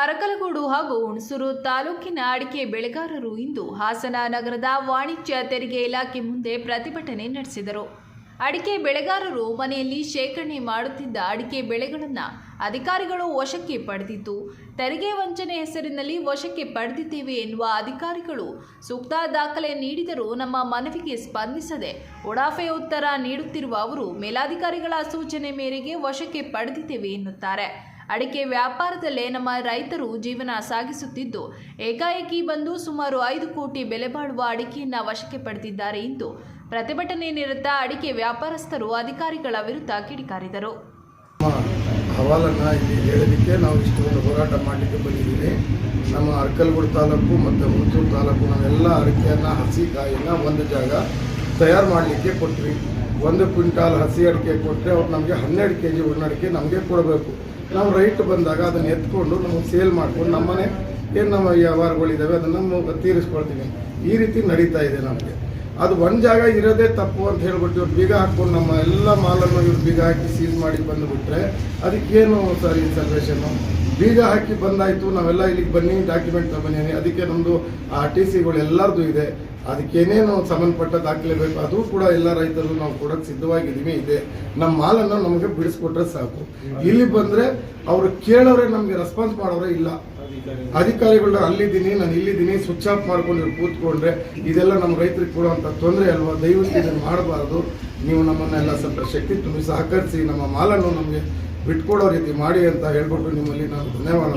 ಅರಕಲಗೂಡು ಹಾಗೂ ಹುಣಸೂರು ತಾಲೂಕಿನ ಅಡಿಕೆ ಬೆಳೆಗಾರರು ಇಂದು ಹಾಸನ ನಗರದ ವಾಣಿಜ್ಯ ತೆರಿಗೆ ಇಲಾಖೆ ಮುಂದೆ ಪ್ರತಿಭಟನೆ ನಡೆಸಿದರು. ಅಡಿಕೆ ಬೆಳೆಗಾರರು ಮನೆಯಲ್ಲಿ ಶೇಖರಣೆ ಮಾಡುತ್ತಿದ್ದ ಅಡಿಕೆ ಬೆಳೆಗಳನ್ನು ಅಧಿಕಾರಿಗಳು ವಶಕ್ಕೆ ಪಡೆದಿದ್ದು, ತೆರಿಗೆ ವಂಚನೆ ಹೆಸರಿನಲ್ಲಿ ವಶಕ್ಕೆ ಪಡೆದಿದ್ದೇವೆ ಎನ್ನುವ ಅಧಿಕಾರಿಗಳು ಸೂಕ್ತ ದಾಖಲೆ ನೀಡಿದರೂ ನಮ್ಮ ಮನವಿಗೆ ಸ್ಪಂದಿಸದೆ ಉಡಾಫೆ ಉತ್ತರ ನೀಡುತ್ತಿರುವ ಅವರು, ಮೇಲಾಧಿಕಾರಿಗಳ ಸೂಚನೆ ಮೇರೆಗೆ ವಶಕ್ಕೆ ಪಡೆದಿದ್ದೇವೆ ಎನ್ನುತ್ತಾರೆ. ಅಡಿಕೆ ವ್ಯಾಪಾರದಲ್ಲೇ ನಮ್ಮ ರೈತರು ಜೀವನ ಸಾಗಿಸುತ್ತಿದ್ದು, ಏಕಾಏಕಿ ಬಂದು ಸುಮಾರು ಐದು ಕೋಟಿ ಬೆಲೆ ಬಾಳುವ ಅಡಿಕೆಯನ್ನು ವಶಕ್ಕೆ ಪಡೆದಿದ್ದಾರೆ ಎಂದು ಪ್ರತಿಭಟನೆ ನಿರತ ಅಡಿಕೆ ವ್ಯಾಪಾರಸ್ಥರು ಅಧಿಕಾರಿಗಳ ವಿರುದ್ಧ ಕಿಡಿಕಾರಿದರು. ಹೇಳಲಿಕ್ಕೆ ನಾವು ಇಷ್ಟೊಂದು ಹೋರಾಟ ಮಾಡಲಿಕ್ಕೆ ನಮ್ಮ ಅರ್ಕಲ್ಗೂಡು ತಾಲೂಕು ಮತ್ತು ಹುಣಸೂರು ತಾಲೂಕು ನಾವೆಲ್ಲ ಅಡಿಕೆಯನ್ನು, ಹಸಿ ಕಾಯಿನ ಒಂದು ಜಾಗ ತಯಾರು ಮಾಡಲಿಕ್ಕೆ ಕೊಟ್ವಿ. ಒಂದು ಕ್ವಿಂಟಾಲ್ ಹಸಿ ಅಡಿಕೆ ಕೊಟ್ಟರೆ ಅವ್ರು ನಮಗೆ ಹನ್ನೆರಡು ಕೆ ಜಿ ಒಣಡಿಕೆ ನಮಗೆ ಕೊಡಬೇಕು. ನಾವು ರೈಟ್ ಬಂದಾಗ ಅದನ್ನು ಎತ್ಕೊಂಡು ನಮಗೆ ಸೇಲ್ ಮಾಡ್ಕೊಂಡು ನಮ್ಮನೆ ಏನು ನಮ್ಮ ವ್ಯವಹಾರಗಳಿದ್ದಾವೆ ಅದನ್ನು ತೀರಿಸ್ಕೊಳ್ತೀವಿ. ಈ ರೀತಿ ನಡೀತಾ ಇದೆ ನಮಗೆ. ಅದು ಒಂದು ಜಾಗ ಇರೋದೇ ತಪ್ಪು ಅಂತ ಹೇಳ್ಬಿಟ್ಟು ಇವ್ರು ಬೀಗ ಹಾಕ್ಕೊಂಡು ನಮ್ಮ ಎಲ್ಲ ಮಾಲನ್ನು ಇವ್ರು ಬೀಗ ಹಾಕಿ ಸೀಲ್ ಮಾಡಿ ಬಂದುಬಿಟ್ರೆ ಅದಕ್ಕೇನು ಸರ್ ಇನ್ಸಲ್ವೇಷನ್ನು ಬೀಗ ಹಾಕಿ ಬಂದಾಯಿತು, ನಾವೆಲ್ಲ ಇಲ್ಲಿಗೆ ಬನ್ನಿ ಡಾಕ್ಯುಮೆಂಟ್ ತಗೊಂಡಿನಿ. ಅದಕ್ಕೆ ನಮ್ಮದು ಆರ್ ಟಿ ಸಿಗಳು ಎಲ್ಲರದು ಇದೆ. ಅದಕ್ಕೇನೇನು ಸಂಬಂಧಪಟ್ಟ ದಾಖಲೆ ಬೇಕು, ಅದು ಕೂಡ ಎಲ್ಲ ರೈತರು ನಾವು ಕೊಡೋಕೆ ಸಿದ್ಧವಾಗಿದ್ದೀವಿ ಇದೆ. ನಮ್ಮ ಮಾಲನ್ನು ನಮಗೆ ಬಿಡಿಸ್ಕೊಟ್ರೆ ಸಾಕು. ಇಲ್ಲಿ ಬಂದರೆ ಅವರು ಕೇಳೋರೆ, ನಮಗೆ ರೆಸ್ಪಾನ್ಸ್ ಮಾಡೋರೆ ಇಲ್ಲ. ಅಧಿಕಾರಿಗಳು ಅಲ್ಲಿದ್ದೀನಿ, ನಾನು ಇಲ್ಲಿದ್ದೀನಿ ಸ್ವಿಚ್ ಆಫ್ ಮಾಡ್ಕೊಂಡು ಕೂತ್ಕೊಂಡ್ರೆ ಇದೆಲ್ಲ ನಮ್ಮ ರೈತರಿಗೆ ಕೊಡುವಂಥ ತೊಂದರೆ ಅಲ್ವಾ? ದಯವಿಟ್ಟು ಇದನ್ನು ಮಾಡಬಾರ್ದು. ನೀವು ನಮ್ಮನ್ನೆಲ್ಲ ಸ್ವಲ್ಪ ಶಕ್ತಿ ತುಂಬಿ ಸಹಕರಿಸಿ, ನಮ್ಮ ಮಾಲನ್ನು ನಮಗೆ ಬಿಟ್ಕೊಡೋ ರೀತಿ ಮಾಡಿ ಅಂತ ಹೇಳ್ಬಿಟ್ಟು ನಿಮ್ಮಲ್ಲಿ ನಾನು ಧನ್ಯವಾದ